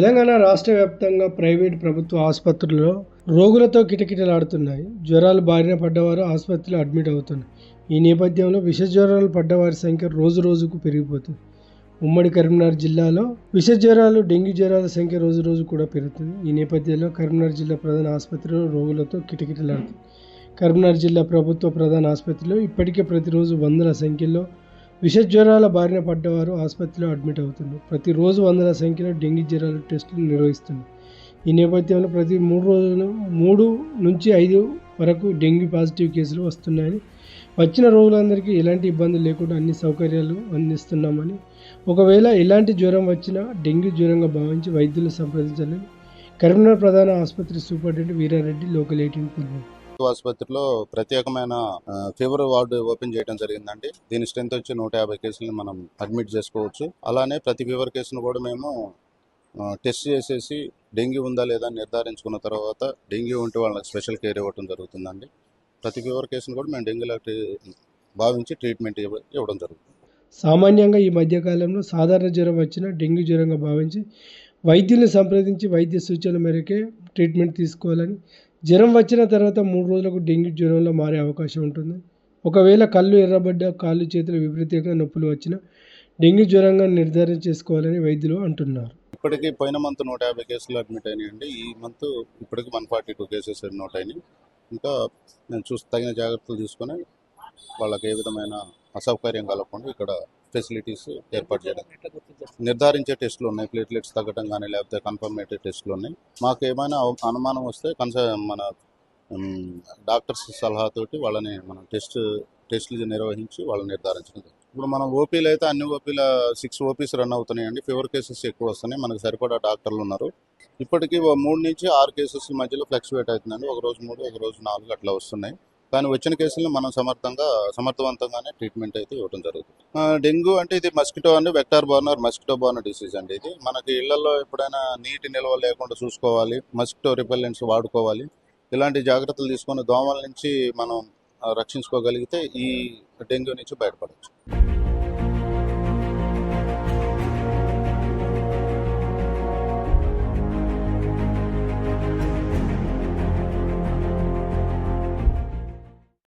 తెలంగాణ రాష్ట్ర వ్యాప్తంగా ప్రైవేట్ ప్రభుత్వ ఆసుపత్రుల్లో రోగులతో కిటకిటలాడుతున్నాయి. జ్వరాలు బారిన పడ్డవారు ఆసుపత్రిలో అడ్మిట్ అవుతున్నారు ఈ నేపథ్యంలో విష జ్వరాలు పడ్డవారి సంఖ్య రోజు రోజుకు పెరిగిపోతుంది. ఉమ్మడి కరీంనగర్ జిల్లాలో విష జ్వరాలు డెంగ్యూ జ్వరాల సంఖ్య రోజు రోజు కూడా పెరుగుతుంది. ఈ నేపథ్యంలో కరీంనగర్ జిల్లా ప్రధాన ఆసుపత్రిలో రోగులతో కిటకిటలాడుతుంది కరీంనగర్ జిల్లా ప్రభుత్వ ప్రధాన ఆసుపత్రిలో ఇప్పటికే ప్రతిరోజు వందల సంఖ్యలో విష జ్వరాల బారిన పడ్డవారు ఆసుపత్రిలో అడ్మిట్ అవుతున్నారు. ప్రతిరోజు వందల సంఖ్యలో డెంగీ జ్వరాల టెస్టులు నిర్వహిస్తున్నారు. ఈ నేపథ్యంలో ప్రతి మూడు రోజులు మూడు నుంచి ఐదు వరకు డెంగ్యూ పాజిటివ్ కేసులు వస్తున్నాయని వచ్చిన రోగులందరికీ ఎలాంటి ఇబ్బందులు లేకుండా అన్ని సౌకర్యాలు అందిస్తున్నామని ఒకవేళ ఎలాంటి జ్వరం వచ్చినా డెంగ్యూ జ్వరంగా భావించి వైద్యులు సంప్రదించాలని కరీంనగర్ ప్రధాన ఆసుపత్రి సూపరింటెండెంట్ వీరారెడ్డి లోకల్ ఎయిటీన్ తెలిపారు ఆసుపత్రిలో ప్రత్యేకమైన ఫీవర్ వార్డు ఓపెన్ చేయడం జరిగిందండి. దీని స్ట్రెంత్ వచ్చి నూట యాభై కేసులను మనం అడ్మిట్ చేసుకోవచ్చు. అలానే ప్రతి ఫీవర్ కేసును కూడా మేము టెస్ట్ చేసేసి డెంగ్యూ ఉందా లేదా అని నిర్ధారించుకున్న తర్వాత డెంగ్యూ ఉంటే వాళ్ళకి స్పెషల్ కేర్ ఇవ్వడం జరుగుతుందండి. ప్రతి ఫీవర్ కేసును కూడా మేము డెంగ్యూలా భావించి ట్రీట్మెంట్ ఇవ్వ- ఇవ్వడం జరుగుతుంది. సామాన్యంగా ఈ మధ్యకాలంలో సాధారణ జ్వరం వచ్చినా డెంగ్యూ జ్వరంగా భావించి వైద్యుల్ని సంప్రదించి వైద్య సూచనల మేరకే ట్రీట్మెంట్ తీసుకోవాలని జ్వరం వచ్చిన తర్వాత మూడు రోజులకు డెంగ్యూ జ్వరంలో మారే అవకాశం ఉంటుంది. ఒకవేళ కళ్ళు ఎర్రబడ్డ కాళ్ళు చేతులు విపరీతంగా నొప్పులు వచ్చినా డెంగ్యూ జ్వరంగా నిర్ధారణ చేసుకోవాలని వైద్యులు అంటున్నారు. ఇప్పటికీ పోయిన మంత్ నూట యాభై కేసులు అడ్మిట్ అయినాయండి. ఈ మంత్ ఇప్పటికి one forty two cases note అయినాయి. ఇంకా నేను చూసి తగిన జాగ్రత్తలు తీసుకొని వాళ్ళకి ఏ విధమైన అసౌకర్యం కలగకుండా ఇక్కడ ఫెసిలిటీస్ ఏర్పాటు చేయడం. నిర్ధారించే టెస్టులు ఉన్నాయి ప్లేట్లెట్స్ తగ్గడం కానీ లేకపోతే కన్ఫర్మేటరీ టెస్టులు ఉన్నాయి. మాకు ఏమైనా అనుమానం వస్తే కన్స మన డాక్టర్స్ సలహాతోటి వాళ్ళని మనం టెస్ట్ టెస్టులు నిర్వహించి వాళ్ళని నిర్ధారించడం. ఇప్పుడు మనం ఓపీలు అయితే అన్ని ఓపీల సిక్స్ ఓపీస్ రన్ అవుతున్నాయండి. ఫీవర్ కేసెస్ ఎక్కువ వస్తున్నాయి. మనకు సరిపడా డాక్టర్లు ఉన్నారు. ఇప్పటికీ మూడు నుంచి ఆరు కేసెస్ మధ్యలో ఫ్లక్చువేట్ అవుతుందండి. ఒక రోజు మూడు ఒక రోజు నాలుగు అట్లా వస్తున్నాయి. కానీ వచ్చిన కేసులను మనం సమర్థంగా సమర్థవంతంగానే ట్రీట్మెంట్ అయితే ఇవ్వడం జరుగుతుంది. ఆ, డెంగ్యూ అంటే ఇది మస్కిటో అండి vector borne mosquito borne disease అండి ఇది. మనకి ఇళ్ళలో ఎప్పుడైనా నీటి నిల్వ లేకుండా చూసుకోవాలి మస్కిటో రిపెల్లెంట్స్ వాడుకోవాలి. ఇలాంటి జాగ్రత్తలు తీసుకొని దోమల నుంచి మనం రక్షించుకోగలిగితే ఈ డెంగ్యూ నుంచి బయటపడవచ్చు.